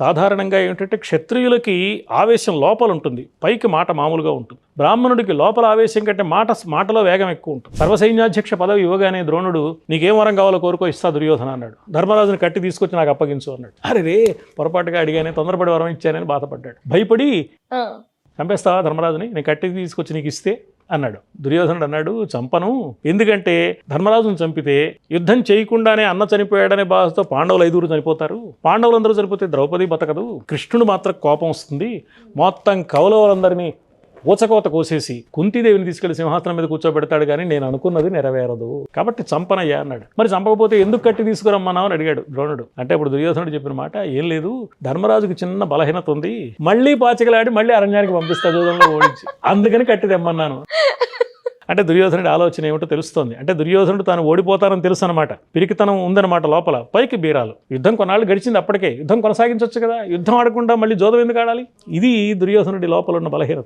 సాధారణంగా ఏమిటంటే క్షత్రియులకి ఆవేశం లోపల ఉంటుంది పైకి మాట మామూలుగా ఉంటుంది. బ్రాహ్మణుడికి లోపల ఆవేశం కంటే మాట మాటలో వేగం ఎక్కువ ఉంటుంది. సర్వసైన్యాధ్యక్ష పదవి ఇవ్వగానే ద్రోణుడు నీకేం వరం కావాలో కోరుకో ఇస్తా దుర్యోధన అన్నాడు. ధర్మరాజుని కట్టి తీసుకొచ్చి నాకు అప్పగించు అన్నాడు. అరే రే! పొరపాటుగా అడిగానే తొందరపడి వరం ఇచ్చానని బాధపడ్డాడు. భయపడి ఆ, చంపేస్తావా ధర్మరాజుని? నేను కట్టి తీసుకొచ్చి నీకు ఇస్తే అన్నాడు. దుర్యోధనుడు అన్నాడు చంపను. ఎందుకంటే ధర్మరాజును చంపితే యుద్ధం చేయకుండానే అన్న చనిపోయాడనే బాధతో పాండవులు ఐదుగురు చనిపోతారు. పాండవులందరూ చనిపోతే ద్రౌపది బతకదు. కృష్ణుడు మాత్రం కోపం వస్తుంది. మొత్తం కౌలవులందరినీ ఊచకోత కోసేసి కుంతిదేవిని తీసుకెళ్ళి సింహాసనం మీద కూర్చోబెడతాడు కానీ నేను అనుకున్నది నెరవేరదు. కాబట్టి చంపనయ్యా అన్నాడు. మరి చంపకపోతే ఎందుకు కట్టి తీసుకురమ్మన్నావు అని అడిగాడు ద్రోణుడు. అంటే ఇప్పుడు దుర్యోధనుడు చెప్పిన మాట ఏం లేదు ధర్మరాజుకు చిన్న బలహీనత ఉంది మళ్ళీ పాచికలాడి మళ్ళీ అరణ్యానికి పంపిస్తా దూరంలో ఓడించి అందుకని కట్టి తెమ్మన్నాను. అంటే దుర్యోధనుడి ఆలోచన ఏమిటో తెలుస్తోంది. అంటే దుర్యోధనుడు తాను ఓడిపోతారని తెలుసు అనమాట పిరికితనం ఉందన్నమాట లోపల. పైకి బీరాలు. యుద్ధం కొన్నాళ్ళు గడిచింది అప్పటికే. యుద్ధం కొనసాగించవచ్చు కదా. యుద్ధం ఆడకుండా మళ్ళీ జోదం ఎందుకు ఆడాలి? ఇది దుర్యోధనుడి లోపల ఉన్న బలహీనత.